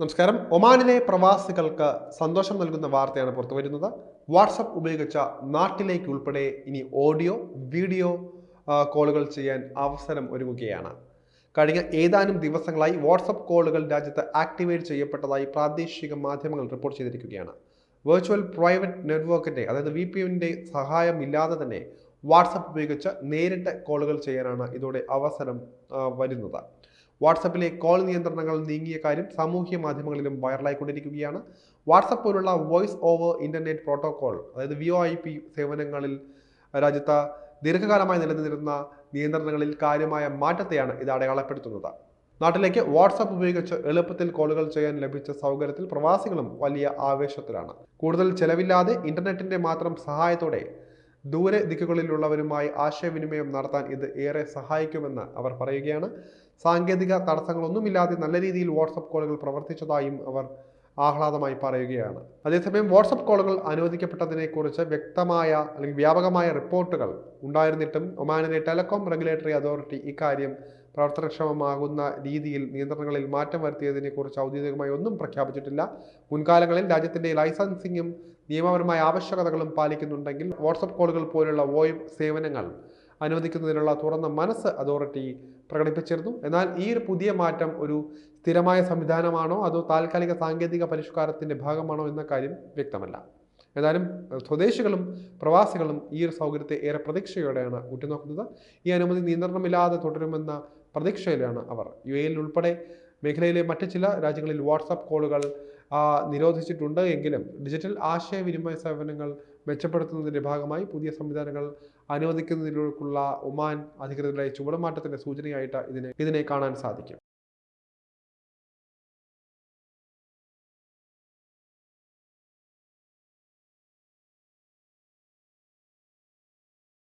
നമസ്കാരം. ഒമാനിലെ പ്രവാസികൾക്ക് സന്തോഷം നൽകുന്ന വാർത്തയാണ് പുറത്തു വരുന്നത്. വാട്സപ്പ് ഉപയോഗിച്ച നാട്ടിലേക്ക് ഉൾപ്പെടെ ഇനി ഓഡിയോ വീഡിയോ കോളുകൾ ചെയ്യാൻ അവസരം ഒരുങ്ങുകയാണ്. കഴിഞ്ഞ ഏതാനും ദിവസങ്ങളായി വാട്സപ്പ് കോളുകൾ രാജ്യത്ത് ആക്ടിവേറ്റ് ചെയ്യപ്പെട്ടതായി പ്രാദേശിക മാധ്യമങ്ങൾ റിപ്പോർട്ട് ചെയ്തിരിക്കുകയാണ്. വെർച്വൽ പ്രൈവറ്റ് നെറ്റ്വർക്കിന്റെ അതായത് വി പി എമ്മിന്റെ സഹായമില്ലാതെ തന്നെ വാട്സപ്പ് ഉപയോഗിച്ച് നേരിട്ട് കോളുകൾ ചെയ്യാനാണ് ഇതോടെ അവസരം വരുന്നത്. വാട്സപ്പിലെ കോൾ നിയന്ത്രണങ്ങൾ നീങ്ങിയ കാര്യം സാമൂഹ്യ മാധ്യമങ്ങളിലും വൈറലായിക്കൊണ്ടിരിക്കുകയാണ്. വാട്സപ്പ് പോലുള്ള വോയിസ് ഓവർ ഇന്റർനെറ്റ് പ്രോട്ടോകോൾ അതായത് വി ഒ ഐ പി സേവനങ്ങളിൽ രാജ്യത്ത് ദീർഘകാലമായി നിലനിന്നിരുന്ന നിയന്ത്രണങ്ങളിൽ കാര്യമായ മാറ്റത്തെയാണ് ഇത് അടയാളപ്പെടുത്തുന്നത്. നാട്ടിലേക്ക് വാട്സപ്പ് ഉപയോഗിച്ച് എളുപ്പത്തിൽ കോളുകൾ ചെയ്യാൻ ലഭിച്ച സൗകര്യത്തിൽ പ്രവാസികളും വലിയ ആവേശത്തിലാണ്. കൂടുതൽ ചെലവില്ലാതെ ഇന്റർനെറ്റിന്റെ മാത്രം സഹായത്തോടെ ദൂരെ ദിക്കുകളിലുള്ളവരുമായി ആശയവിനിമയം നടത്താൻ ഇത് ഏറെ സഹായിക്കുമെന്ന് അവർ പറയുകയാണ്. സാങ്കേതിക തടസ്സങ്ങളൊന്നുമില്ലാതെ നല്ല രീതിയിൽ വാട്സപ്പ് കോളുകൾ പ്രവർത്തിച്ചതായും അവർ ആഹ്ലാദമായി പറയുകയാണ്. അതേസമയം വാട്സപ്പ് കോളുകൾ അനുവദിക്കപ്പെട്ടതിനെക്കുറിച്ച് വ്യക്തമായ അല്ലെങ്കിൽ വ്യാപകമായ റിപ്പോർട്ടുകൾ ഉണ്ടായിരുന്നിട്ടും ഒമാനിലെ ടെലകോം റെഗുലേറ്ററി അതോറിറ്റി ഇക്കാര്യം പ്രവർത്തനക്ഷമമാകുന്ന രീതിയിൽ നിയന്ത്രണങ്ങളിൽ മാറ്റം വരുത്തിയതിനെക്കുറിച്ച് ഔദ്യോഗികമായി ഒന്നും പ്രഖ്യാപിച്ചിട്ടില്ല. മുൻകാലങ്ങളിൽ രാജ്യത്തിന്റെ ലൈസൻസിങ്ങും നിയമപരമായ ആവശ്യകതകളും പാലിക്കുന്നുണ്ടെങ്കിൽ വാട്സപ്പ് കോളുകൾ പോലുള്ള വോയിസ് സേവനങ്ങൾ അനുവദിക്കുന്നതിനുള്ള തുറന്ന മനസ്സ് അതോറിറ്റി പ്രകടിപ്പിച്ചിരുന്നു. എന്നാൽ ഈ ഒരു പുതിയ മാറ്റം ഒരു സ്ഥിരമായ സംവിധാനമാണോ അതോ താൽക്കാലിക സാങ്കേതിക പരിഷ്കാരത്തിന്റെ ഭാഗമാണോ എന്ന കാര്യം വ്യക്തമല്ല. ഏതായാലും സ്വദേശികളും പ്രവാസികളും ഈ ഒരു സൗകര്യത്തെ ഏറെ പ്രതീക്ഷയോടെയാണ് ഉറ്റുനോക്കുന്നത്. ഈ അനുമതി നിയന്ത്രണമില്ലാതെ തുടരുമെന്ന പ്രതീക്ഷയിലാണ് അവർ. യു എയിൽ ഉൾപ്പെടെ മേഖലയിലെ മറ്റ് ചില രാജ്യങ്ങളിൽ വാട്സാപ്പ് കോളുകൾ നിരോധിച്ചിട്ടുണ്ട് എങ്കിലും ഡിജിറ്റൽ ആശയവിനിമയ സേവനങ്ങൾ മെച്ചപ്പെടുത്തുന്നതിന്റെ ഭാഗമായി പുതിയ സംവിധാനങ്ങൾ അനുവദിക്കുന്നതിലേക്കുള്ള ഒമാൻ അധികൃതരുടെ ചുവടുമാറ്റത്തിന്റെ സൂചനയായിട്ട് ഇതിനെ ഇതിനെ കാണാൻ സാധിക്കും.